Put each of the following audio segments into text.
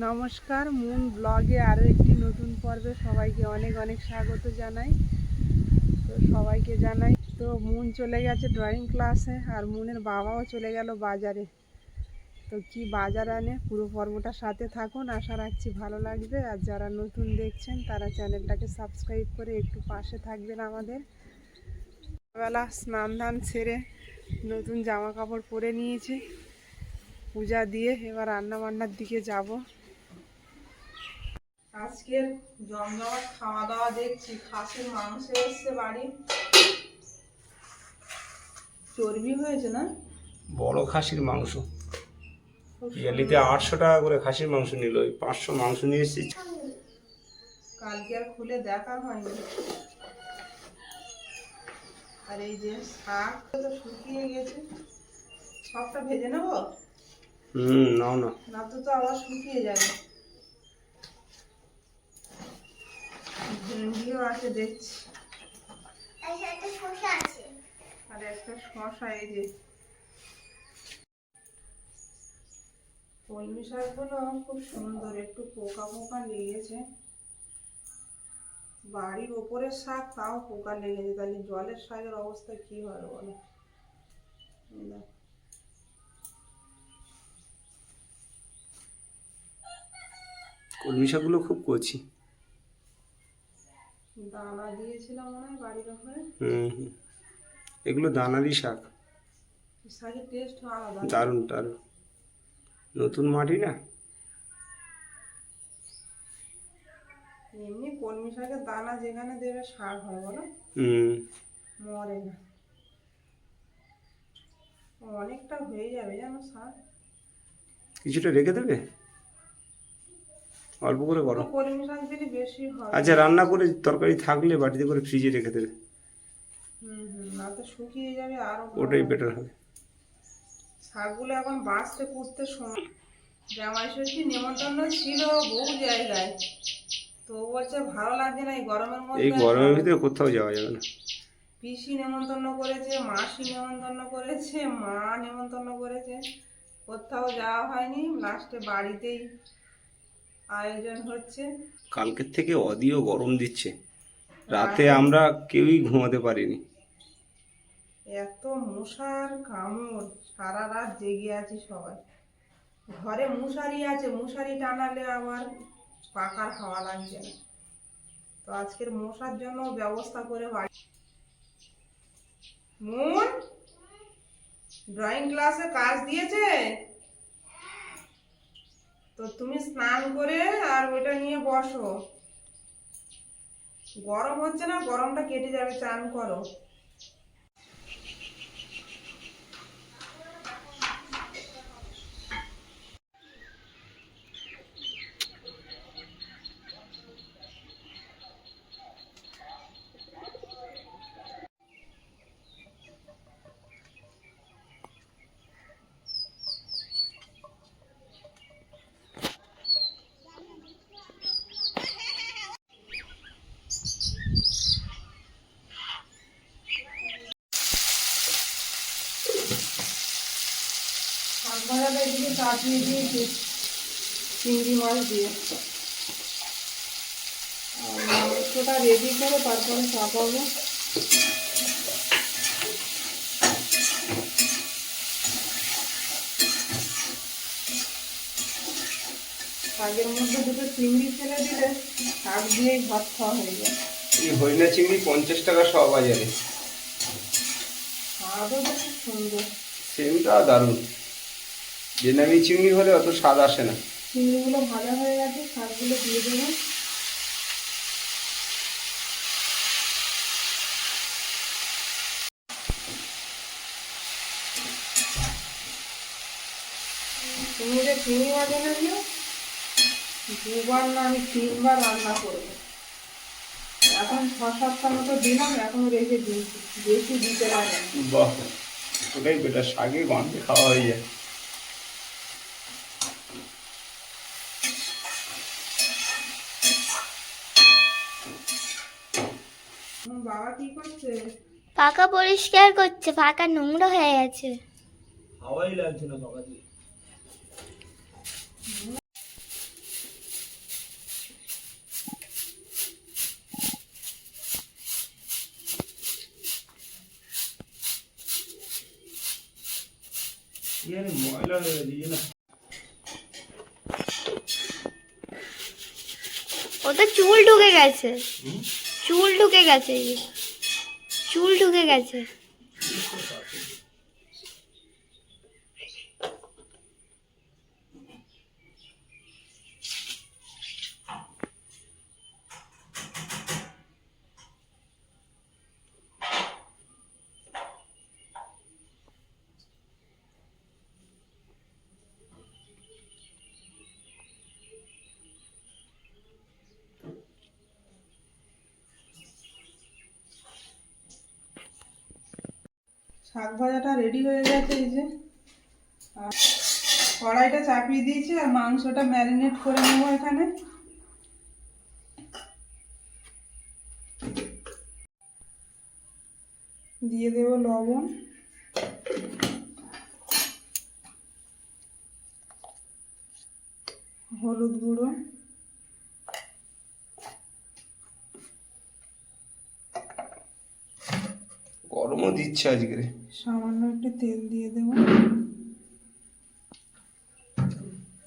নমস্কার, মুন ব্লগে আরও একটি নতুন পর্বে সবাইকে অনেক অনেক স্বাগত জানাই। তো সবাইকে জানাই, তো মুন চলে গেছে ড্রয়িং ক্লাসে আর মুনের বাবাও চলে গেল বাজারে। তো কি বাজার আনে, পুরো পর্বটার সাথে থাকুন, আশা রাখছি ভালো লাগবে। আর যারা নতুন দেখছেন, তারা চ্যানেলটাকে সাবস্ক্রাইব করে একটু পাশে থাকবেন আমাদের। বেলা স্নান ধান সেরে নতুন জামা কাপড় পরে নিয়েছি। পূজা দিয়ে এবার রান্না বান্নার দিকে যাব। আজকের জমজমাট খাওয়া দাওয়া দেখছি। খাসির মাংস এসছে বাড়ি। চর্বি হয়েছে না? বড় খাসির মাংস। ইয়ালিতে আটশো টাকা করে খাসির মাংস নিল ওই পাঁচশো মাংস নিয়ে এসেছি। কালকে আর খুলে দেখা হয়নি। আর এই যে শাক তো শুকিয়ে গেছে। সবটা ভেজে নেব? হুম নাও না। না তো তো আবার শুকিয়ে যাবে ভেন্ডিও আছে দেখছি। আর একটা শশা এই যে। কলমি শাকগুলো খুব সুন্দর একটু পোকা পোকা লেগেছে। বাড়ির ওপরের শাক তাও পোকা লেগেছে। তাহলে জলের শাকের অবস্থা কি হবে বলো? কলমি শাকগুলো খুব কচি। দানা দিয়েছিলাম মনে হয় বাড়ির হুম এগুলো দানারই শাক। শাকের টেস্ট আলাদা। দারুণ দারুণ। নতুন মাটি না? এমনি কলমি শাকের দানা যেখানে দেবে শাক হয় বলো? হুম। মরে না। অনেকটা হয়ে যাবে জানো শাক কিছুটা রেখে দেবে? অল্প করে করো। আচ্ছা রান্না করে তরকারি থাকলে বাটিতে করে ফ্রিজে রেখে দেবে। ওটাই বেটার হবে। শাকগুলো এখন বাঁচতে কুটতে সময়। জামাই ষষ্ঠী নেমন্তন্ন ছিল বহু জায়গায়। তো বলছে ভালো লাগছে না এই গরমের এই মধ্যে গরমের ভিতরে কোথাও যাওয়া যাবে না। পিসি নেমন্তন্ন করেছে মাসি নেমন্তন্ন করেছে মা নেমন্তন্ন করেছে। কোথাও যাওয়া হয়নি লাস্টে বাড়িতেই আয়োজন হচ্ছে। কালকের থেকে অদিও গরম দিচ্ছে। রাতে আমরা কেউই ঘুমাতে পারিনি। এত মশার কামড় সারা রাত জেগে আছি সবাই। ঘরে মশারি আছে মশারি টানালে আবার পাকার হাওয়া লাগছে না। তো আজকের মশার জন্য ব্যবস্থা করে বাড়ি মন? ড্রয়িং ক্লাসে কাজ দিয়েছে? তো তুমি স্নান করে আর ওইটা নিয়ে বসো। গরম হচ্ছে না, গরমটা কেটে যাবে, চান করো। এদিকে চাপিয়ে দিয়েছি চিংড়ি মাছ দিয়ে। মাংসটা রেডি করে তারপরে চাপাবো শাকের মধ্যে দুটো চিংড়ি ফেলে দিলে শাক দিয়েই ভাত খাওয়া হয়ে যায়। এই হরিণা চিংড়ি পঞ্চাশ টাকা সব বাজারে। স্বাদও খুব সুন্দর। সেমটা দারুণ। বেনামি চিংড়ি হলে অত স্বাদ আসে না। চিংড়িগুলো ভাজা হয়ে গেছে শাকগুলো দিয়ে দেবো। যে চিংড়ি মাছ এনেছো দুবার না আমি তিনবার রান্না করব। এখন ছ সাতটা মতো দিলাম এখন রেখে দিয়েছি বেশি দিতে লাগে না। বাহ ওটাই বেটা শাকে গন্ধে খাওয়া হয়ে যায়। পাকা পরিষ্কার করছে পাকা নোংরা হয়ে গেছে। হাওয়াই লাগছে না পাকা দিয়ে। ময়লা হয়ে দিয়ে না। ওতে চুল ঢুকে গেছে। চুল ঢুকে গেছে চুল ঢুকে গেছে। শাক ভাজাটা রেডি হয়ে গেছে এই যে। আর কড়াইটা চাপিয়ে দিয়েছি আর মাংসটা ম্যারিনেট করে নেব এখানে। দিয়ে দেব লবণ। হলুদ গুঁড়ো। গরমও দিচ্ছে আজকে সামান্য একটু তেল দিয়ে দেব।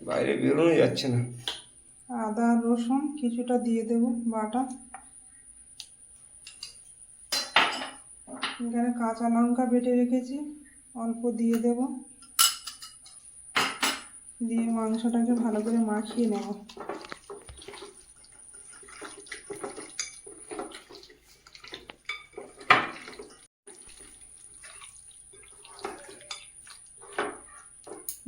বাইরে বেরোনো যাচ্ছে না। আদা রসুন কিছুটা দিয়ে দেব বাটা। এখানে কাঁচা লঙ্কা বেটে রেখেছি অল্প দিয়ে দেব। দিয়ে মাংসটাকে ভালো করে মাখিয়ে নেব।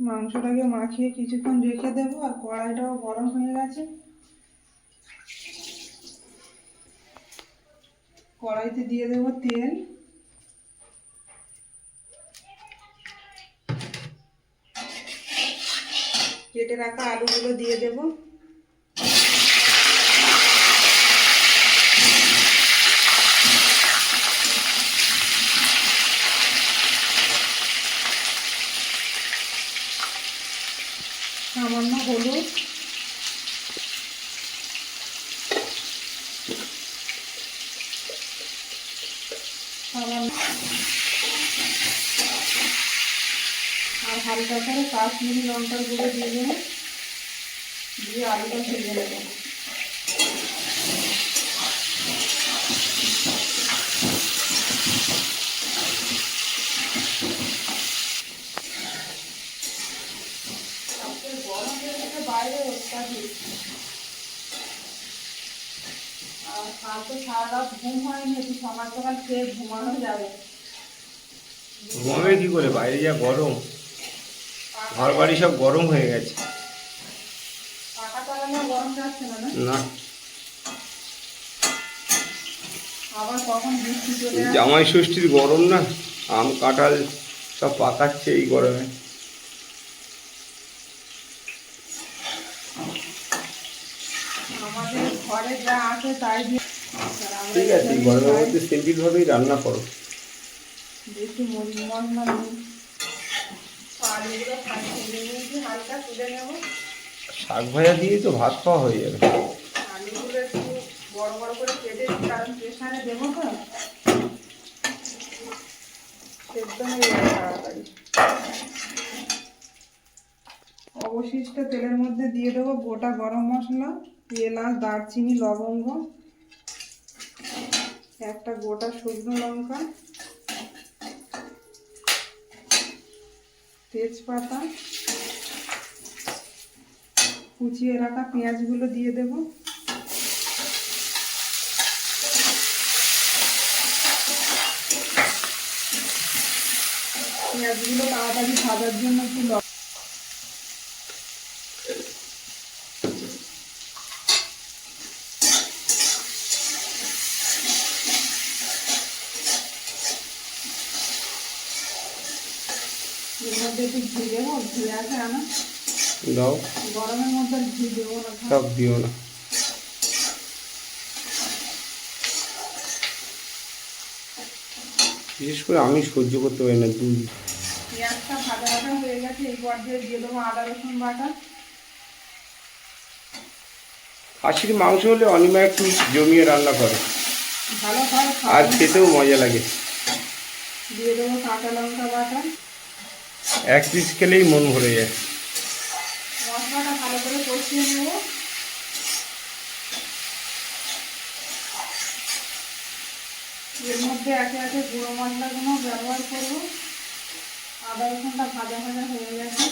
মাংসটাকে মাখিয়ে কিছুক্ষণ রেখে দেবো, আর কড়াইটাও গরম হয়ে গেছে। কড়াইতে দিয়ে দেব তেল। কেটে রাখা আলুগুলো দিয়ে দেব সামান্য হলুদ সামান্য আর হালকা করে কাশ্মীরি লঙ্কার গুঁড়ো দিয়ে দেবো। দিয়ে আলুটা ভেজে নেব। বাইরে অত্যাধিক আর কালকে সারা রাত ঘুম হয়নি, একটু সকাল সকাল খেয়ে ঘুমানো যাবে। ঘুমাবে কি করে? বাইরে যা গরম। ঘর বাড়ি সব গরম হয়ে গেছে। না জামাই ষষ্ঠীর গরম না আম কাঁঠাল সব পাকাচ্ছে এই গরমে। ঠিক আছে গরমের মধ্যে সিম্পল ভাবেই রান্না করো। শাক ভাজা দিয়ে তো ভাত খাওয়া হয়ে যাবে। একটু করে কেটে প্রেশারে দেবো তাড়াতাড়ি। অবশিষ্ট তেলের মধ্যে দিয়ে দেবো গোটা গরম মশলা, এলাচ, দারচিনি, লবঙ্গ, একটা গোটা শুকনো লঙ্কা। তেজপাতা কুচিয়ে রাখা পেঁয়াজগুলো দিয়ে দেব। পেঁয়াজগুলো তাড়াতাড়ি ভাজার জন্য একটু ল- এর মধ্যে একটু ঘি আনা দাও। গরমের দিও না। বিশেষ করে আমি সহ্য করতে পারি না দুধ পেঁয়াজটা হয়ে গেছে এই পর্যায়ে দিয়ে দেবো আদা রসুন বাটা খাসির মাংস হলে অনিমা একটু জমিয়ে রান্না করে। আর খেতেও মজা লাগে। দিয়ে দেবো কাঁচা লঙ্কা বাটা। এক পিস খেলেই মন ভরে যায়। মশলাটা ভালো করে কষিয়ে নেব। এর মধ্যে একে একে গুঁড়ো মশলাগুলো ব্যবহার করব। আদা রসুনটা ভাজা ভাজা হয়ে গেছে।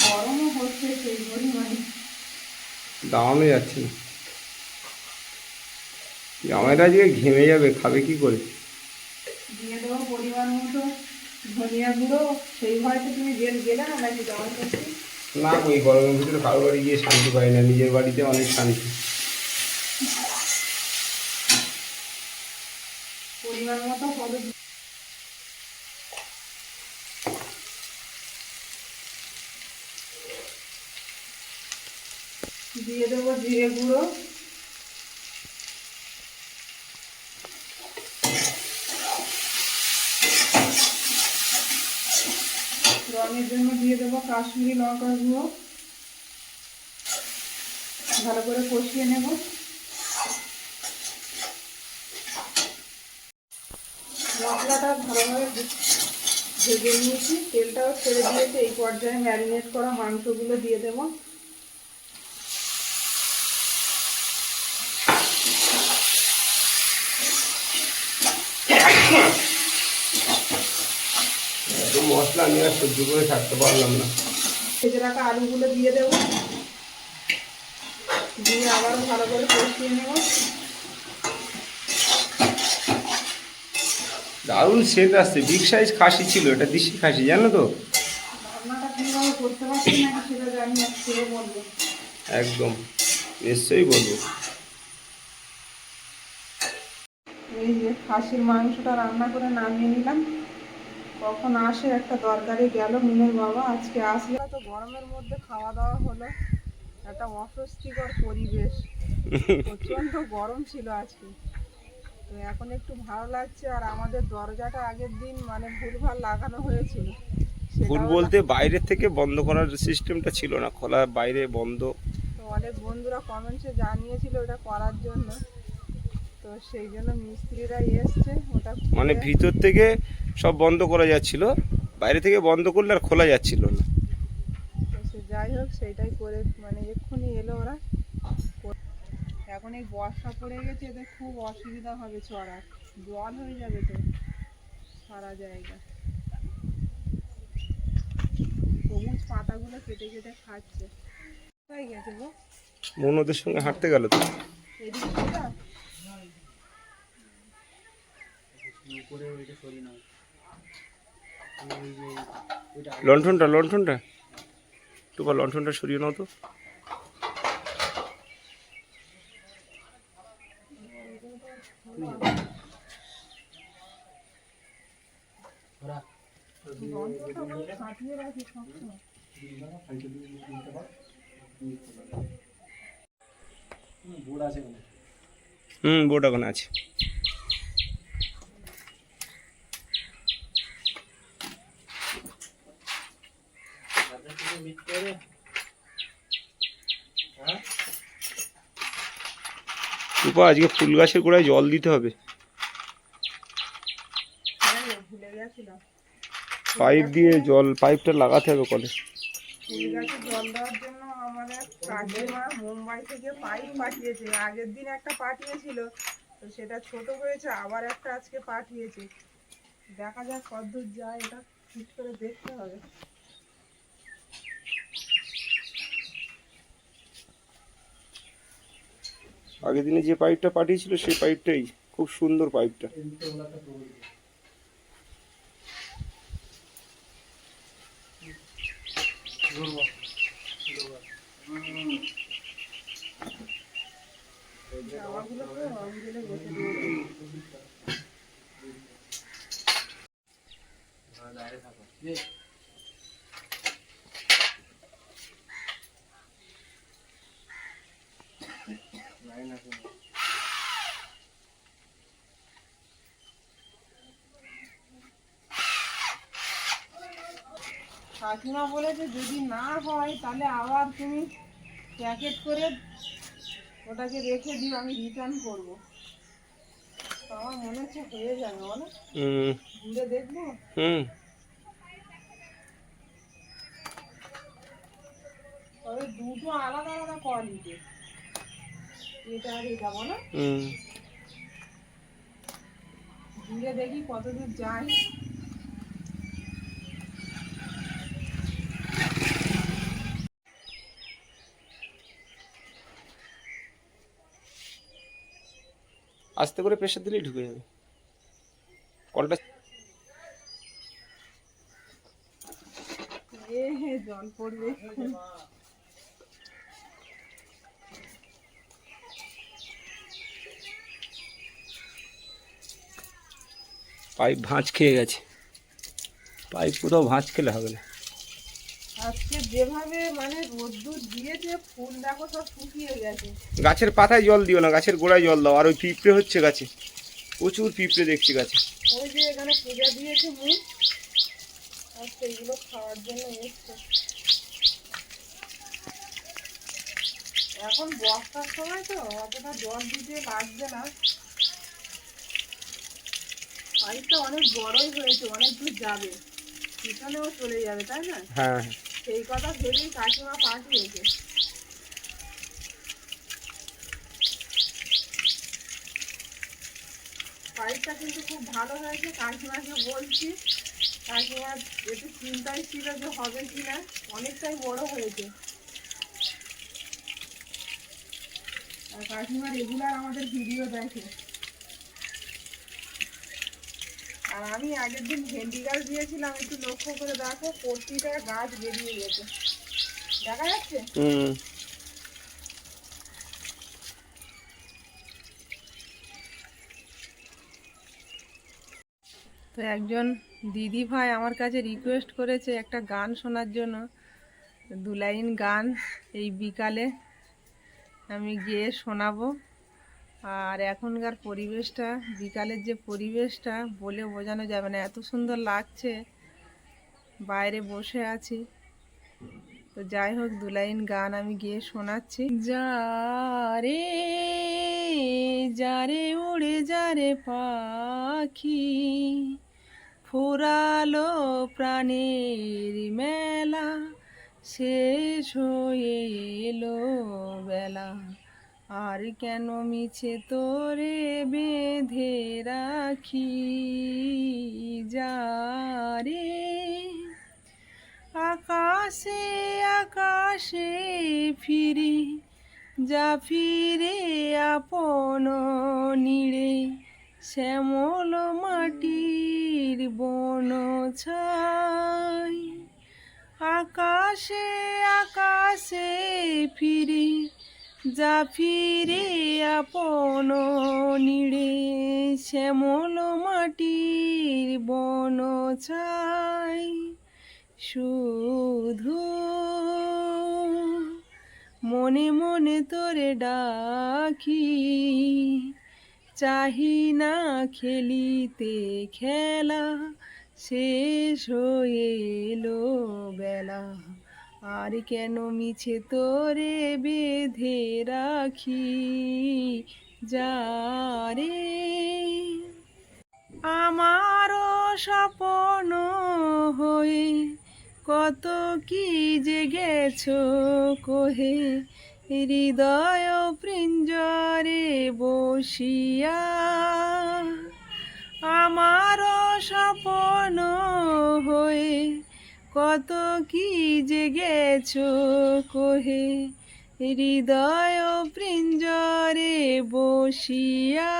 গরমও হচ্ছে সেই পরিমাণে। দামানো যাচ্ছে না। জামাইটা আজকে ঘেমে যাবে খাবে কি করে? দিয়ে দেবো পরিমাণ মতো ধনিয়া গুঁড়ো। সেই ভয়তে তুমি জেল গেলে না নাকি জামাই করছি? না ওই গরমের ভিতরে কারও বাড়ি গিয়ে শান্তি পাই না নিজের বাড়িতে অনেক শান্তি। পরিমাণ মতো হলুদ দিয়ে দেবো জিরে গুঁড়ো রঙের জন্য দিয়ে দেবো কাশ্মীরি লঙ্কার গুঁড়ো। ভালো করে কষিয়ে নেব। মশলাটা ভালোভাবে ভেজে নিয়েছি। তেলটাও ছেড়ে দিয়েছে। এই পর্যায়ে ম্যারিনেট করা মাংসগুলো দিয়ে দেবো। এত মশলা আমি আর সহ্য করে থাকতে পারলাম না। ভেজে রাখা আলুগুলো দিয়ে দেবো। দিয়ে আবারও ভালো করে কষিয়ে নেব। দারুণ সেট আসছে। বিগ সাইজ খাসি ছিল এটা দেশি খাসি জানো তো? একদম নিশ্চয়ই বলব। এই যে খাসির মাংসটা রান্না করে নামিয়ে নিলাম। কখন আসে একটা দরকারে গেল মিনের বাবা আজকে আসলে তো গরমের মধ্যে খাওয়া দাওয়া হলো একটা অস্বস্তিকর পরিবেশ। প্রচণ্ড গরম ছিল আজকে। তো এখন একটু ভালো লাগছে আর আমাদের দরজাটা আগের দিন মানে ভুলভাল লাগানো হয়েছিল। ভুল বলতে বাইরের থেকে বন্ধ করার সিস্টেমটা ছিল না খোলা বাইরে বন্ধ। তো অনেক বন্ধুরা কমেন্টসে জানিয়েছিল ওটা করার জন্য। তো সেই জন্য মিস্ত্রিরা এসছে ওটা মানে ভিতর থেকে সব বন্ধ করা যাচ্ছিল বাইরে থেকে বন্ধ করলে আর খোলা যাচ্ছিল না। যাই হোক সেটাই করে মানে এক্ষুনি এলো ওরা। এখন এই বর্ষা পড়ে গেছে এদের খুব অসুবিধা হবে চড়ার জল হয়ে যাবে তো সারা জায়গা। সবুজ পাতাগুলো কেটে কেটে খাচ্ছে। হয়ে গেছে গো? মন ওদের সঙ্গে হাঁটতে গেল তো? এদিকে সোজা? লণ্ঠনটা লণ্ঠনটা টুপা লণ্ঠনটা সরিয়ে নাও তো লণ্ঠনটা। হুম বোর্ড ওখানে আছে টুপা আজকে ফুল গাছের গোড়ায় জল দিতে হবে। পাইপ দিয়ে জল, পাইপটা লাগাতে হবে কলে। জল দেওয়ার জন্য কাকিমা মুম্বাই থেকে পাইপ পাঠিয়েছে। আগের একটা পাঠিয়েছিল, তো সেটা ছোট হয়েছে, আবার একটা আজকে পাঠিয়েছে। দেখা যাক কতদূর যায়, এটা ঠিক করে দেখতে হবে। আগের দিনে যে পাইপটা পাঠিয়েছিল সেই পাইপটাই। খুব সুন্দর পাইপটা। জামাগুলো পুরো রং দিলে বসে দিয়ে কাকিমা বলেছে যদি না হয় তাহলে আবার তুমি প্যাকেট করে ওটাকে রেখে দিও আমি রিটার্ন করব। আমার মনে হচ্ছে হয়ে যাবে বলো? ঘুরে দেখব? হুম। তবে দুটো আলাদা আলাদা কোয়ালিটি এটা আর এটা বলো হুম ঘুরে দেখি কতদূর যায় আস্তে করে প্রেশার দিলেই ঢুকে যাবে। কলটা জল পড়বে। পাইপ ভাঁজ খেয়ে গেছে। পাইপ কোথাও ভাঁজ খেলে হবে না। আজকে যেভাবে মানে রোদ্দুর দিয়েছে ফুল দেখো সব শুকিয়ে গেছে। গাছের পাতায় জল দিও না গাছের গোড়ায় জল দাও। আর ওই পিঁপড়ে হচ্ছে গাছে। প্রচুর পিঁপড়ে দেখছি গাছে। ওই যে এখানে পূজা দিয়েছে মুখ। আর সেইগুলো খাওয়ার জন্য এসছে। এখন বর্ষার সময় তো অতটা জল দিতে লাগবে না। পাইপটা অনেক বড়ই হয়েছে অনেক দূর যাবে। পিছনেও চলে যাবে তাই না? হ্যাঁ। সেই কথা ভেবেই কাকিমা পাঠিয়েছে। পাইপটা কিন্তু খুব ভালো হয়েছে কাকিমাকে বলছি। কাকিমা একটু চিন্তায় ছিল যে হবে কি না অনেকটাই বড় হয়েছে। আর কাকিমা রেগুলার আমাদের ভিডিও দেখে। আর আমি আগের দিন ভেন্ডি গাছ দিয়েছিলাম একটু লক্ষ্য করে দেখো প্রতিটা গাছ বেরিয়ে গেছে। দেখা যাচ্ছে? হুম। তো একজন দিদি ভাই আমার কাছে রিকোয়েস্ট করেছে একটা গান শোনার জন্য। দু লাইন গান এই বিকালে আমি গিয়ে শোনাবো। আর এখনকার পরিবেশটা, বিকালের যে পরিবেশটা বলে বোঝানো যাবে না। এত সুন্দর লাগছে। বাইরে বসে আছি। তো যাই হোক, দু লাইন গান আমি গিয়ে শোনাচ্ছি। যা রে যারে উড়ে যারে পাখি, ফুরালো প্রাণের মেলা, শেষ হয়ে এলো বেলা। আর কেন মিছে তোরে বেঁধে রাখি? যা রে। আকাশে আকাশে ফিরি, যা ফিরে আপন নিড়ে। শ্যামল মাটির বন ছাই। আকাশে আকাশে ফিরি যা ফিরে আপন নিড়ে শ্যামল মাটির বন ছাই। শুধু মনে মনে তোরে ডাকি, চাহি না খেলিতে খেলা শেষ হয়ে এলো বেলা। আর কেন মিছে তোরে বেঁধে রাখি? যারে আমারও স্বপ্ন হয়ে কত কি যে গেছো কোহে? হৃদয় পিঞ্জরে বসিয়া আমারও স্বপ্ন হয়ে কত কি যে গেছো কোহে? হৃদয় পিঞ্জরে বসিয়া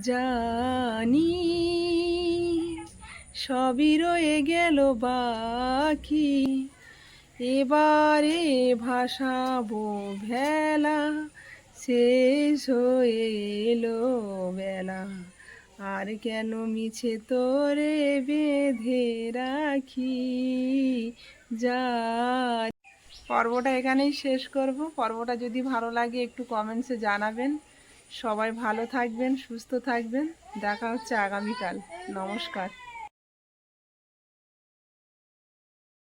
জানি সবই রয়ে গেল বাকি। এবারে ভাসাবো ভেলা, শেষ হয়ে এলো বেলা। আর কেন মিছে তোরে বেঁধে রাখি? যা পর্বটা এখানেই শেষ করব। পর্বটা যদি ভালো লাগে একটু কমেন্টসে জানাবেন। সবাই ভালো থাকবেন, সুস্থ থাকবেন। দেখা হচ্ছে আগামীকাল। নমস্কার।